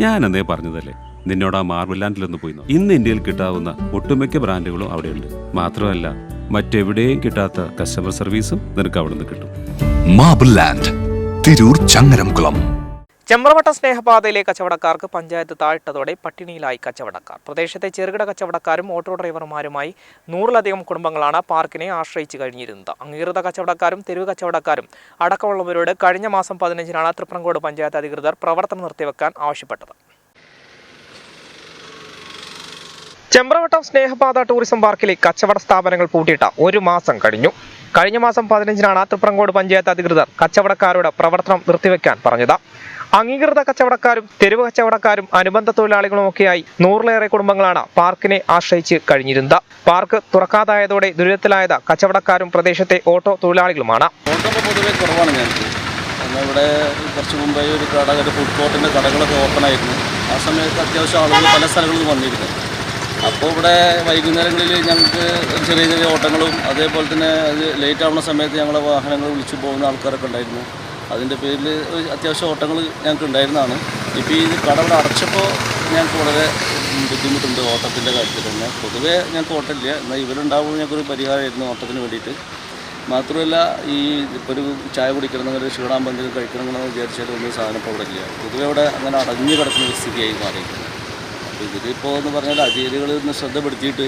ഞാൻ അന്നേ പറഞ്ഞതല്ലേ? നിന്നോട് ആ മാർബിൾ ലാൻഡിലൊന്ന് പോയി. ഇന്ന് ഇന്ത്യയിൽ കിട്ടാവുന്ന ഒട്ടുമിക്ക ബ്രാൻഡുകളും അവിടെയുണ്ട്. മാത്രമല്ല മറ്റെവിടെയും കിട്ടാത്ത കസ്റ്റമർ സർവീസും നിനക്ക് അവിടെ നിന്ന് കിട്ടും. Marble land Tirur Changaramkulam. ചെമ്പ്രവട്ട സ്നേഹപാതയിലെ കച്ചവടക്കാർക്ക് പഞ്ചായത്ത് താഴ്ത്തതോടെ പട്ടിണിയിലായി കച്ചവടക്കാർ. പ്രദേശത്തെ ചെറുകിട കച്ചവടക്കാരും ഓട്ടോ ഡ്രൈവർമാരുമായി നൂറിലധികം കുടുംബങ്ങളാണ് പാർക്കിനെ ആശ്രയിച്ചു കഴിഞ്ഞിരുന്നത്. അംഗീകൃത കച്ചവടക്കാരും തെരുവ് കച്ചവടക്കാരും അടക്കമുള്ളവരോട് കഴിഞ്ഞ മാസം പതിനഞ്ചിനാണ് തൃപ്രങ്കോട് പഞ്ചായത്ത് അധികൃതർ പ്രവർത്തനം നിർത്തിവെക്കാൻ ആവശ്യപ്പെട്ടത്. ചെമ്പ്രവട്ടം സ്നേഹപാത ടൂറിസം പാർക്കിലെ കച്ചവട സ്ഥാപനങ്ങൾ പൂട്ടിയിട്ട ഒരു മാസം കഴിഞ്ഞു. കഴിഞ്ഞ മാസം പതിനഞ്ചിനാണ് തൃപ്രങ്കോട് പഞ്ചായത്ത് അധികൃതർ കച്ചവടക്കാരോട് പ്രവർത്തനം നിർത്തിവെക്കാൻ പറഞ്ഞത്. അംഗീകൃത കച്ചവടക്കാരും തെരുവ് കച്ചവടക്കാരും അനുബന്ധ തൊഴിലാളികളുമൊക്കെയായി നൂറിലേറെ കുടുംബങ്ങളാണ് പാർക്കിനെ ആശ്രയിച്ച് കഴിഞ്ഞിരുന്നത്. പാർക്ക് തുറക്കാതായതോടെ ദുരിതത്തിലായത് കച്ചവടക്കാരും പ്രദേശത്തെ ഓട്ടോ തൊഴിലാളികളുമാണ്. ഇവിടെ കുറച്ച് മുമ്പേ ഒരു കട ഒരു ഫുഡ് കോർട്ടിന്റെ കടകളൊക്കെ ഓപ്പൺ ആയിരുന്നു. ആ സമയത്ത് അത്യാവശ്യം ആളുകൾ പല സ്ഥലങ്ങളിൽ നിന്ന് വന്നിരുന്നു. അപ്പോൾ ഇവിടെ വൈകുന്നേരങ്ങളിൽ ഞങ്ങൾക്ക് ചെറിയ ചെറിയ ഓട്ടങ്ങളും അതേപോലെ തന്നെ അത് ലേറ്റ് ആവുന്ന സമയത്ത് ഞങ്ങളെ വാഹനങ്ങൾ വിളിച്ചു പോകുന്ന ആൾക്കാരൊക്കെ ഉണ്ടായിരുന്നു. അതിന്റെ പേരിൽ അത്യാവശ്യം ഓട്ടങ്ങൾ ഞങ്ങൾക്ക് ഉണ്ടായിരുന്നതാണ്. ഇപ്പോൾ ഈ കട ഇവിടെ അടച്ചപ്പോൾ ഞങ്ങൾക്ക് വളരെ ബുദ്ധിമുട്ടുണ്ട് ഓട്ടത്തിന്റെ കാര്യത്തിൽ തന്നെ. പൊതുവേ ഞങ്ങൾക്ക് ഓട്ടമില്ല. എന്നാൽ ഇവരുണ്ടാവുമ്പോൾ ഞങ്ങൾക്കൊരു പരിഹാരമായിരുന്നു ഓട്ടത്തിന് വേണ്ടിയിട്ട്. മാത്രമല്ല ഈ ഇപ്പോൾ ഒരു ചായ കുടിക്കണമെങ്കിൽ ക്ഷീണാകുമ്പോൾ എന്തെങ്കിലും കഴിക്കണമെന്ന് വിചാരിച്ചാൽ ഒന്നും സാധനം ഇപ്പോൾ അവിടെ ഇല്ല. പൊതുവെ അവിടെ അങ്ങനെ അടഞ്ഞു കിടക്കുന്ന ഒരു സ്ഥിതിയായി മാറിയിട്ടുണ്ട്. അപ്പോൾ ഇതിലിപ്പോൾ എന്ന് പറഞ്ഞാൽ അധികാരികൾ നിന്ന് ശ്രദ്ധപ്പെടുത്തിയിട്ട്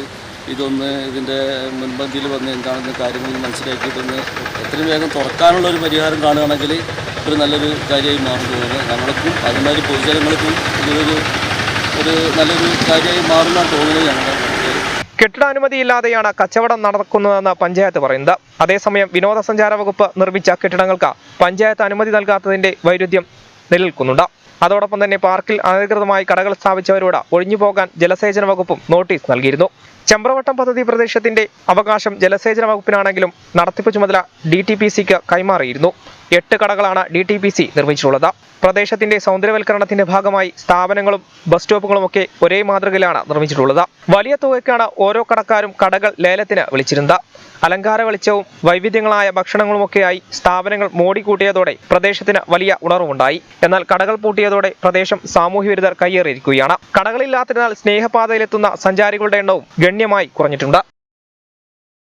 ഇതൊന്ന് ഇതിന്റെ മുൻപന്തിയിൽ വന്ന് എന്താണെന്ന് കാര്യങ്ങൾ മനസ്സിലാക്കിയിട്ടൊന്ന് എത്രയും വേഗം തുറക്കാനുള്ള ഒരു പരിഹാരം കാണുകയാണെങ്കിൽ ഒരു നല്ലൊരു കാര്യമായി മാറും തോന്നുന്നു. ഞങ്ങൾക്കും അതുമാതിരി പൊതുജനങ്ങൾക്കും ഇതൊരു ഒരു നല്ലൊരു കാര്യമായി മാറുമെന്നാണ് തോന്നുന്നത് ഞങ്ങളുടെ കെട്ടിടാനുമതിയില്ലാതെയാണ് കച്ചവടം നടക്കുന്നതെന്ന് പഞ്ചായത്ത് പറയുന്നത്. അതേസമയം വിനോദസഞ്ചാര വകുപ്പ് നിർമ്മിച്ച കെട്ടിടങ്ങൾക്ക് പഞ്ചായത്ത് അനുമതി നൽകാത്തതിന്റെ വൈരുദ്ധ്യം നിലനിൽക്കുന്നുണ്ട്. അതോടൊപ്പം തന്നെ പാർക്കിൽ അനധികൃതമായി കടകൾ സ്ഥാപിച്ചവരോട് ഒഴിഞ്ഞു പോകാൻ ജലസേചന വകുപ്പും നോട്ടീസ് നൽകിയിരുന്നു. ചമ്പ്രവട്ടം പദ്ധതി പ്രദേശത്തിന്റെ അവകാശം ജലസേചന വകുപ്പിനാണെങ്കിലും നടത്തിപ്പ് ചുമതല ഡി ടി പി സിക്ക് കൈമാറിയിരുന്നു. എട്ട് കടകളാണ് ഡി ടി പി സി നിർമ്മിച്ചിട്ടുള്ളത്. പ്രദേശത്തിന്റെ സൗന്ദര്യവൽക്കരണത്തിന്റെ ഭാഗമായി സ്ഥാപനങ്ങളും ബസ് സ്റ്റോപ്പുകളും ഒക്കെ ഒരേ മാതൃകയിലാണ് നിർമ്മിച്ചിട്ടുള്ളത്. വലിയ തുകയ്ക്കാണ് ഓരോ കടക്കാരും കടകൾ ലേലത്തിന് വിളിച്ചിരുന്നത്. അലങ്കാര വെളിച്ചവും വൈവിധ്യങ്ങളായ ഭക്ഷണങ്ങളുമൊക്കെയായി സ്ഥാപനങ്ങൾ മോടിക്കൂട്ടിയതോടെ പ്രദേശത്തിന് വലിയ ഉണർവുണ്ടായി. എന്നാൽ കടകൾ പൂട്ടിയതോടെ പ്രദേശം സാമൂഹ്യ വിരുദ്ധർ കയ്യേറിയിരിക്കുകയാണ്. കടകളില്ലാത്തതിനാൽ സ്നേഹപാതയിലെത്തുന്ന സഞ്ചാരികളുടെ എണ്ണവും ഗണ്യമായി കുറഞ്ഞിട്ടുണ്ട്.